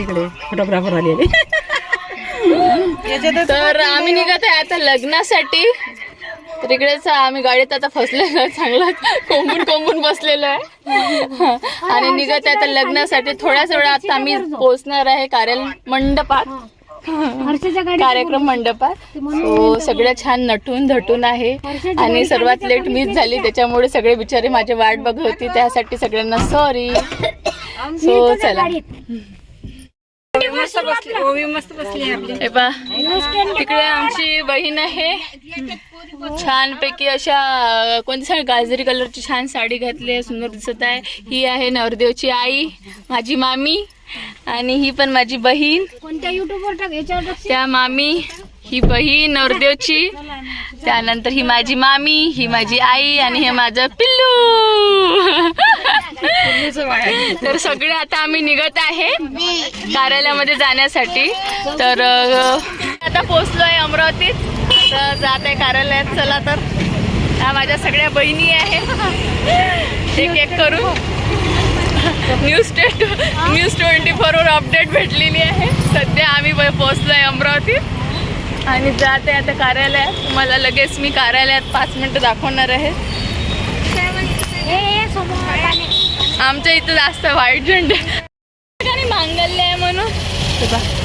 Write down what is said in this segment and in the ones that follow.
इकडे. फोटोग्राफर आले तर आम्ही निघत आहे आता लग्नासाठी. तर इकडेच आम्ही गाडीत आता फसलेलो आहे. चांगला कोंबून कोंबून बसलेलो आहे. आणि निघत आहे आता लग्नासाठी. थोड्याच वेळात आम्ही पोहोचणार आहे कार्य मंडपात. कार्यक्रम मंडपात. सो सगळं छान नटून धटून आहे. आणि सर्वात लेट मीच झाली. त्याच्यामुळे सगळे बिचारे माझी वाट बघत होती. त्यासाठी सगळ्यांना सॉरी सो चला. हे पहा तिकडे आमची बहीण आहे. छान पैकी अशा कोणती साडी गाजरी कलरची छान साडी घातली आहे सुंदर दिसत आहे. ही आहे नवरदेवची आई माझी मामी आणि ही पण माझी बहीण. कोणत्या युट्यूबवर टाक याच्यावर टाक. त्या मामी. ही बहीण नवरदेवची. त्यानंतर ही माझी मामी ही माझी आई आणि हे माझं पिल्लू. तर सगळे आता आम्ही निघत आहे कार्यालयामध्ये जाण्यासाठी. तर आता आता आहे अमरावतीत. तर जात आहे कार्यालयात. चला तर. ह्या माझ्या सगळ्या बहिणी आहे एक एक करू न्यूज टेट न्यूज ट्वेंटी फोरवर अपडेट भेटलेली आहे. सध्या आम्ही पोचलो पोहोचलोय अमरावतीत. आणि जाते आता कार्यालयात. तुम्हाला लगेच मी कार्यालयात पाच मिनिटं दाखवणार आहे. आमच्या इथं जास्त व्हाईट झेंडे. मांगल्य आहे म्हणून हे पहा.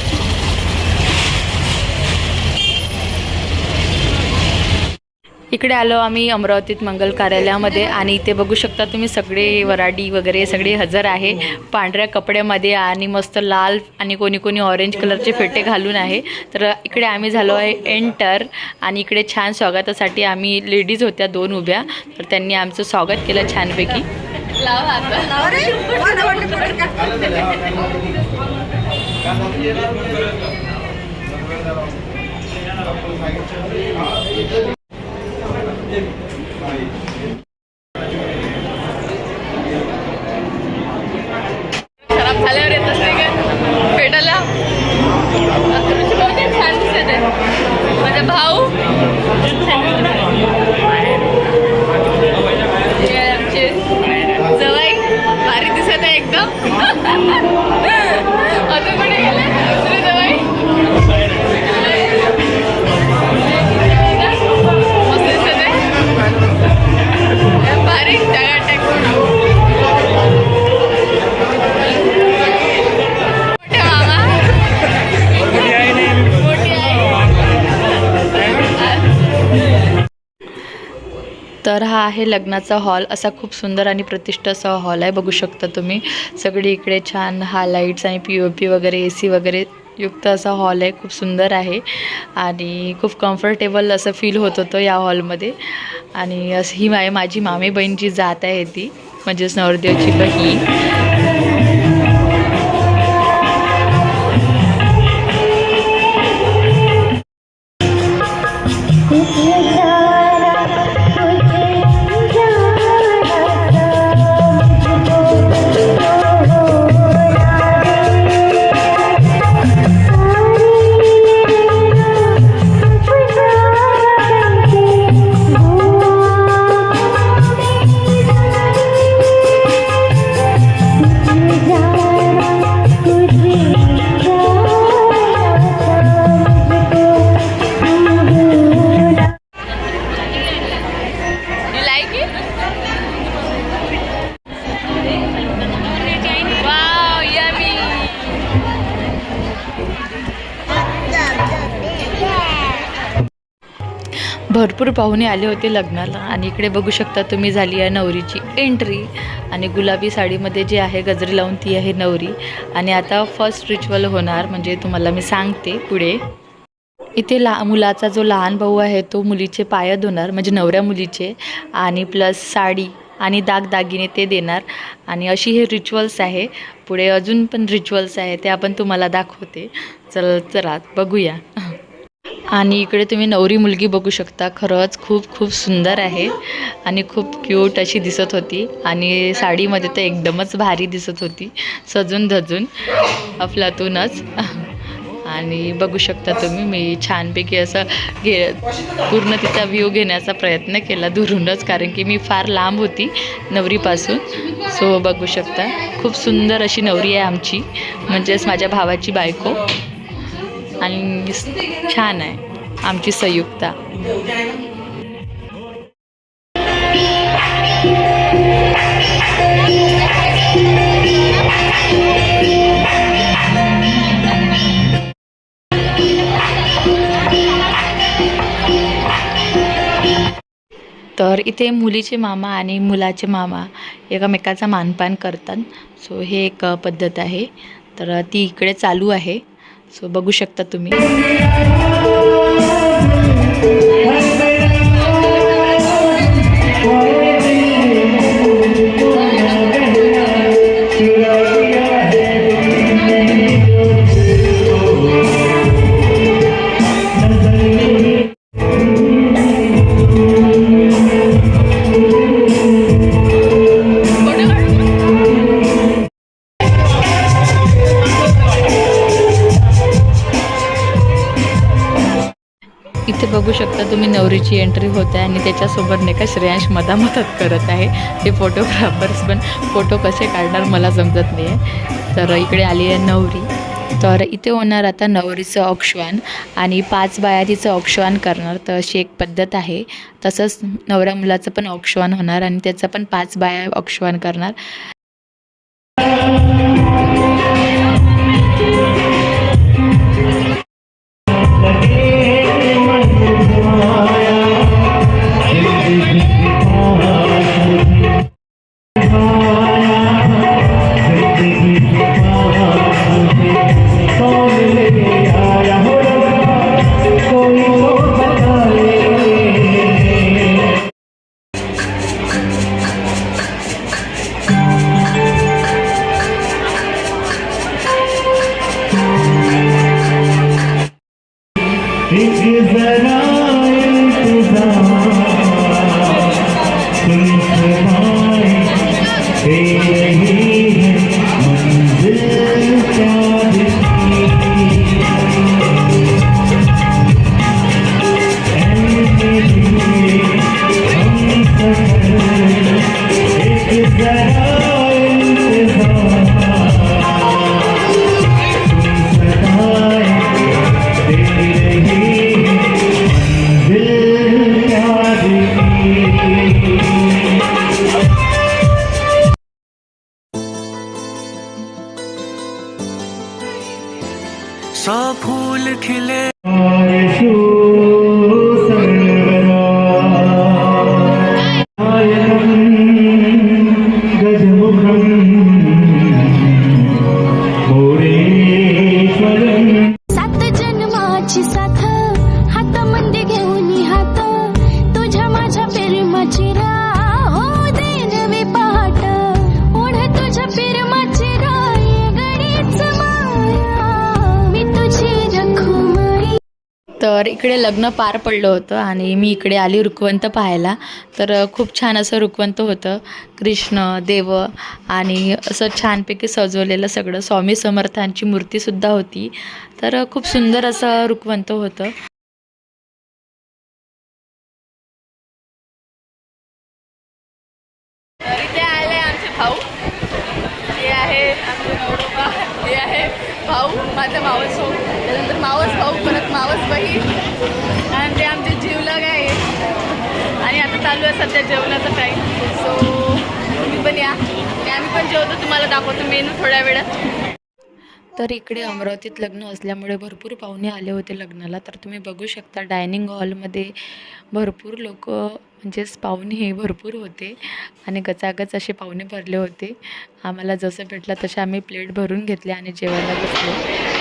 इकडे आलो आम्ही अमरावतीत मंगल कार्यालयामध्ये आणि इथे बघू शकता तुम्ही सगळे वराडी वगैरे सगळे हजर आहे. पांढऱ्या कपड्यामध्ये आणि मस्त लाल आणि कोणी कोणी ऑरेंज कलरचे फेटे घालून आहे. तर इकडे आम्ही झालो आहे एंटर आणि इकडे छान स्वागतासाठी आम्ही लेडीज होत्या दोन उभ्या. तर त्यांनी आमचं स्वागत केलं छानपैकी. लावा खराब झाल्यावर येत असते का? पेटाला? ऋषी छान दिसत आहे. माझा भाऊ? हे आमचे जवाई भारी दिसत आहे एकदम. तर हा आहे लग्नाचा हॉल. असा खूप सुंदर आणि प्रतिष्ठ असा हॉल आहे. बघू शकता तुम्ही. सगळी इकडे छान हा लाईट्स आणि पी ओ पी वगैरे ए सी वगैरे युक्त असा हॉल आहे. खूप सुंदर आहे. आणि खूप कम्फर्टेबल असं फील होत होतं या हॉलमध्ये आणि असं ही माझी मामी बहीण जी जात आहे ती म्हणजेच नवरदेवची बहीण. भरपूर पाहुणे आले होते लग्नाला. आणि इकडे बघू शकता तुम्ही झाली आहे नवरीची एंट्री आणि गुलाबी साडीमध्ये जे आहे गजरी लावून ती आहे नवरी. आणि आता फर्स्ट रिच्युअल होणार म्हणजे तुम्हाला मी सांगते पुढे. इथे ला मुलाचा जो लहान भाऊ आहे तो मुलीचे पाय धुणार म्हणजे नवऱ्या मुलीचे. आणि प्लस साडी आणि दागदागिने ते देणार. आणि अशी हे रिच्युअल्स आहे. पुढे अजून पण रिच्युअल्स आहे ते आपण तुम्हाला दाखवते. चल चला बघूया. आणि इकडे तुम्ही नवरी मुलगी बघू शकता. खरंच खूप खूप सुंदर आहे आणि खूप क्यूट अशी दिसत होती. आणि साडीमध्ये तर एकदमच भारी दिसत होती. सजून धजून अफलातूनच. आणि बघू शकता तुम्ही मी छानपैकी असं घे पूर्ण तिचा व्ह्यू घेण्याचा प्रयत्न केला दुरूनच कारण की मी फार लांब होती नवरीपासून. सो बघू शकता. खूप सुंदर अशी नवरी आहे आमची. म्हणजेच माझ्या भावाची बायको. आणि छान आहे. आमची संयुक्ता. तर इथे मुलीचे मामा आणि मुलाचे मामा एकमेकाचा मानपान करतात. सो हे एक पद्धत आहे. तर ती इकडे चालू आहे. सो बघू शकता तुम्ही. तुम्ही एंट्री होते आणि त्याच्यासोबत नाही का श्रेयांश मधामधात करत आहे. ते फोटोग्राफर्स पण फोटो कसे काढणार मला समजत नाही आहे तर इकडे आली आहे नवरी. तर इथे होणार आता नवरीचं औक्षवान आणि पाच बाया तिचं औक्षवान करणार. तर अशी एक पद्धत आहे. तसंच नवऱ्या मुलाचं पण औक्षवान होणार आणि त्याचं पण पाच बाया औक्षवान करणार. तर इकडे लग्न पार पडलं होतं आणि मी इकडे आली रुखवंत पाहायला. तर खूप छान असं रुखवंत होतं. कृष्ण देव आणि असं छानपैकी सजवलेलं सगळं. स्वामी समर्थांची मूर्तीसुद्धा होती. तर खूप सुंदर असं रुखवंत होतं. भाऊ. हे आहे आमचे नवरोबा हे आहे भाऊ माझा मावस. हो त्यानंतर मावस भाऊ परत आणि ते आमचे जीवलग आहे. आणि आता चालू आहे सध्या जेवणाचा टाईम सो तुम्ही पण या. आणि आम्ही पण जेवतो. तुम्हाला दाखवतो मेनू थोड्या वेळात. तर इकडे अमरावतीत लग्न असल्यामुळे भरपूर पाहुणे आले होते लग्नाला. तर तुम्ही बघू शकता डायनिंग हॉलमध्ये भरपूर लोक म्हणजेच पाहुणे हे भरपूर होते. आणि गचागच असे पाहुणे भरले होते. आम्हाला जसं भेटलं तसे आम्ही प्लेट भरून घेतले आणि जेवायला बसलो.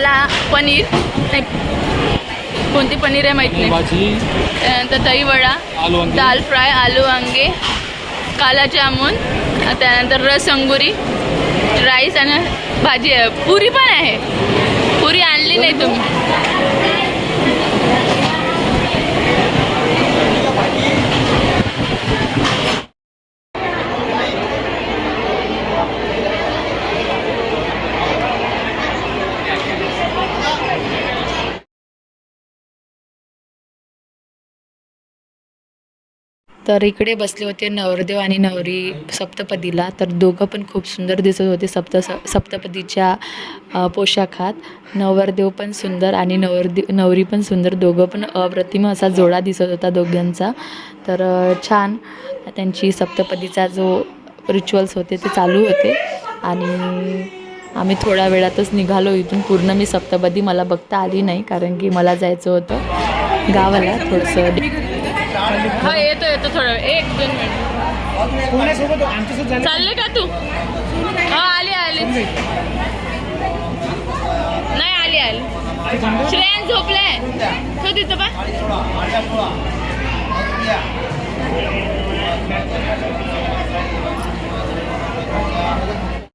मसाला पनीर नाही कोणती पनीर आहे माहीत नाही. त्यानंतर दही वडा आलू वांगे. दाल फ्राय आलू वांगे काला जामून त्यानंतर रस अंगुरी राईस आणि भाजी आहे. पुरी पण आहे. पुरी आणली नाही तुम्ही. तर इकडे बसले होते नवरदेव आणि नवरी सप्तपदीला. तर दोघं पण खूप सुंदर दिसत होते सप्त सप्तपदीच्या पोशाखात. नवरदेव पण सुंदर आणि नवरदेव नवरी पण सुंदर. दोघं पण अप्रतिम असा जोडा दिसत होता दोघांचा. तर छान त्यांची सप्तपदीचा जो रिच्युअल्स होते ते चालू होते. आणि आम्ही थोड्या वेळातच निघालो इथून. पूर्ण मी सप्तपदी मला बघता आली नाही कारण की मला जायचं होतं गावाला थोडंसं. हा येतो येतो थोडं एक दोन मिनिट. चालले का तू? हो, हा आली आली. नाही आली आली. श्रेयान झोपले तो तिथं पा Thank